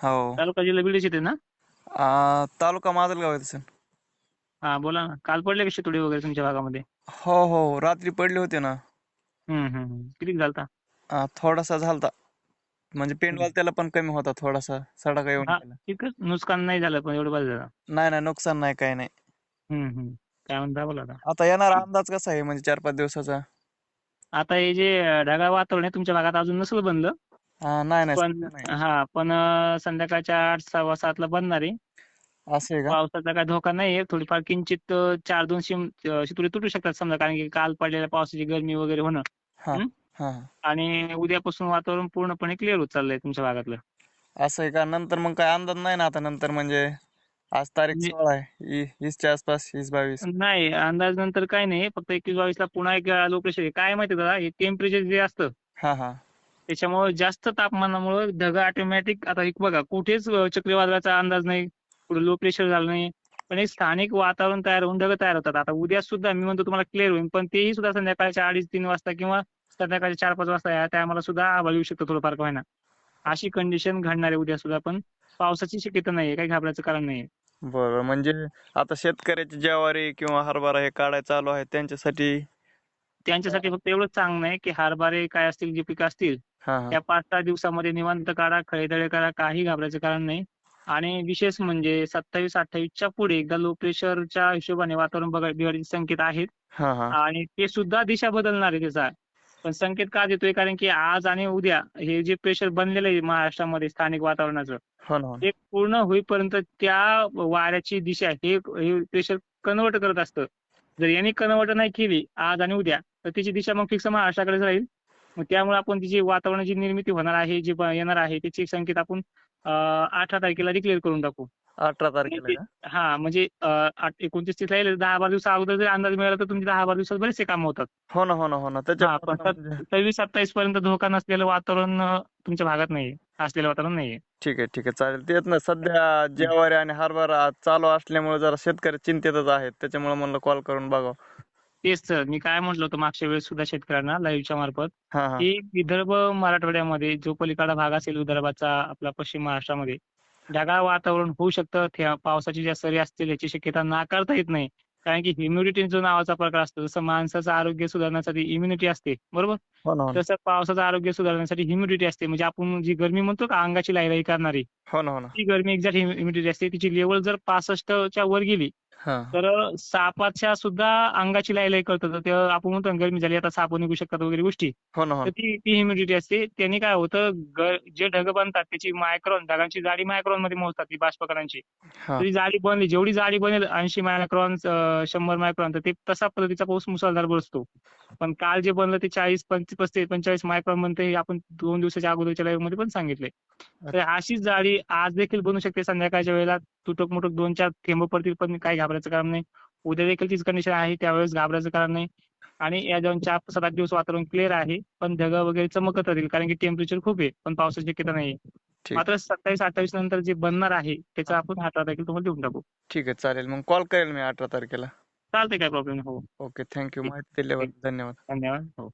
हो. तालुका जिल्हा बीड येते ना? आ, तालुका माजलगाव आहे सर. हा बोला ना. काल पडले का शितोडी वगैरे तुमच्या भागामध्ये? हो हो. रात्री पडले होते ना. हम्म हम्म हम्म. किती झालता? आ, थोडासा झालता. म्हणजे पेंडवाल त्याला पण कमी होता थोडासा. सडाका येऊन हा. गेला. नुकसान नाही झालं पण एवढं बस झालं. नाही नाही. नुकसान नाही काही नाही. हम्म हम्म. काय म्हणता बोला आता. आता येणारा अंदाज कसा आहे म्हणजे चार पाच दिवसाचा? आता हे जे ढगाळ वातावरण आहे तुमच्या भागात अजून नसेल बनलं नाही नाही पण सध्या नाही. हा पण अं, संध्याकाळच्या आठ सव्वा सातला बनणार आहे. असं आहे का? पावसाचा काय धोका नाहीये थोडीफार किंचित अं, चार दोन शिम अं, तुटू शकतात समजा कारण की काल पडलेल्या पावसाची गरमी वगैरे होणं. हा? हा? हा. आणि उद्यापासून वातावरण पूर्णपणे क्लिअर होत चाललंय तुमच्या भागातलं. असं आहे का? नंतर मग काय अंदाज नाही ना आता नंतर म्हणजे? आज तारीख म्हणजे- सोळा आहे. इ- वीसच्या आसपास वीस बावीस. नाही अंदाज नंतर काय नाही. फक्त एकवीस बावीस ला पुन्हा एक लो प्रेशर आहे. काय माहिती दादा? हे टेम्परेचर जे असतं हा हा. त्याच्यामुळे जास्त तापमानामुळे ढग ऑटोमॅटिक आता एक बघा कुठेच चक्रीवादळाचा अंदाज नाही कुठे लो प्रेशर झालं नाही पण एक स्थानिक वातावरण तयार होऊन ढग तयार होतात. आता उद्या सुद्धा मी म्हणतो तुम्हाला क्लिअर होईल पण तेही सुद्धा संध्याकाळच्या अडीच तीन वाजता किंवा संध्याकाळच्या चार पाच वाजता या टायमाला सुद्धा आभाळ येऊ शकतो थोडंफार का होईना. अशी कंडिशन घडणार आहे उद्या सुद्धा पण पावसाची शक्यता नाहीये काही घाबरायचं कारण नाहीये. बरं म्हणजे आता शेतकऱ्याची ज्वारी किंवा हरभरा हे काढायला चालू आहे त्यांच्यासाठी? त्यांच्यासाठी फक्त एवढंच चांगलं आहे की हरभरे काय असतील जे पिकं असतील त्या पाच सहा दिवसामध्ये निवांत काढा खळेदळे करा काही घाबरायचं कारण नाही. आणि विशेष म्हणजे सत्तावीस अठ्ठावीसच्या पुढे एकदा लो प्रेशरच्या हिशोबाने वातावरण बघा बिघडण्याचे संकेत आहेत. आणि ते सुद्धा दिशा बदलणार आहे त्याचा. पण संकेत का देतोय? कारण की आज आणि उद्या हे जे प्रेशर बनलेलं आहे महाराष्ट्रामध्ये स्थानिक वातावरणाचं हो हो. ते पूर्ण होईपर्यंत त्या वाऱ्याची दिशा हे प्रेशर कन्वर्ट करत असतं. जर यांनी कन्वर्ट नाही केली आज आणि उद्या तर त्याची दिशा मग फिक्स महाराष्ट्राकडे राहील. त्यामुळे आपण तिची वातावरणाची निर्मिती होणार आहे जी येणार आहे त्याचे संकेत आपण अठरा तारखेला डिक्लेअर करून टाकू. अठरा तारखेला का? हा म्हणजे एकोणतीस तीसला येईल दहा बारा दिवस अगोदर जर अंदाज मिळाला तर तुमचे दहा बारा दिवसात बरेचसे काम होतात. हो ना हो ना हो ना. सव्वीस सत्तावीस पर्यंत धोका नसलेलं वातावरण तुमच्या भागात नाही असलेलं वातावरण नाहीये. ठीक आहे ठीक आहे. चालेल. तेच ना सध्या ज्वारी आणि हरभरा चालू असल्यामुळे जरा शेतकरी चिंतेतच आहेत. त्याच्यामुळे म्हणलं कॉल करून बघावं. तेच तर. मी काय म्हटलं होतं मागच्या वेळेस सुद्धा शेतकऱ्यांना लाईव्हच्या मार्फत हा हा. की विदर्भ मराठवाड्यामध्ये जो पलीकडा भाग असेल विदर्भाचा आपला पश्चिम महाराष्ट्रामध्ये ढगाळ वातावरण होऊ शकतं. त्या पावसाची ज्या सरी असतील याची शक्यता नाकारता येत नाही. कारण की ह्युमिडिटी जो नावाचा प्रकार असतो जसं माणसाचं आरोग्य सुधारण्यासाठी इम्युनिटी असते. बरोबर? हो ना हो ना. तसं पावसाचं आरोग्य सुधारण्यासाठी ह्युमिडिटी असते. म्हणजे आपण जी गरमी म्हणतो का अंगाची लाईलाई करणारी हो ना हो ना. ती गरमी एक्झॅक्ट ह्युमिडिटी असते. तिची लेवल जर पासष्टच्या वर गेली हा तर सापाच्या सुद्धा अंगाची लाईलाई करतं तर ते आपण म्हणतो गरमी झाली आता साप निघू शकतात वगैरे गोष्टी. हो हो तर ती ती ह्युमिडिटी असते. त्यांनी काय होतं जे ढग बनतात त्याची मायक्रॉन ढगांची जाडी मायक्रॉनमध्ये मोजतात ती बाष्पकणांची. तर ती जाडी बनली जेवढी जाडी बनेल ऐंशी मायक्रॉन शंभर मायक्रॉन तर ते तसा पद्धतीचा पाऊस मुसळधार बरसतो पण काल जे बनलं ते चाळीस पस्तीस पंचेचाळीस मायक्रॉन बनते हे आपण दोन दिवसाच्या अगोदरच्या लाईव्हमध्ये पण सांगितले तर अशीच जाडी आज देखील बनू शकते संध्याकाळच्या वेळेला. तुटक मुटक दोन चार थेंब पडतील पण काही घाबरायचं कारण नाही. उद्या देखील तीच कंडिशन आहे त्यावेळेस घाबरायचं कारण नाही. आणि या दोन चार सात आठ दिवस वातावरण क्लिअर आहे पण ढग वगैरे चमकत राहील कारण की टेम्परेचर खूप आहे पण पावसाची शक्यता नाही. मात्र सत्तावीस अठ्ठावीस नंतर जे बनणार आहे त्याचा आपण अठरा तारखेला तुम्हाला देऊन टाकू. ठीक आहे चालेल. मग कॉल करेल मी अठरा तारखेला. चालतंय काय प्रॉब्लेम हो. ओके थँक्यू माहिती दिल्याबद्दल धन्यवाद. धन्यवाद. हो.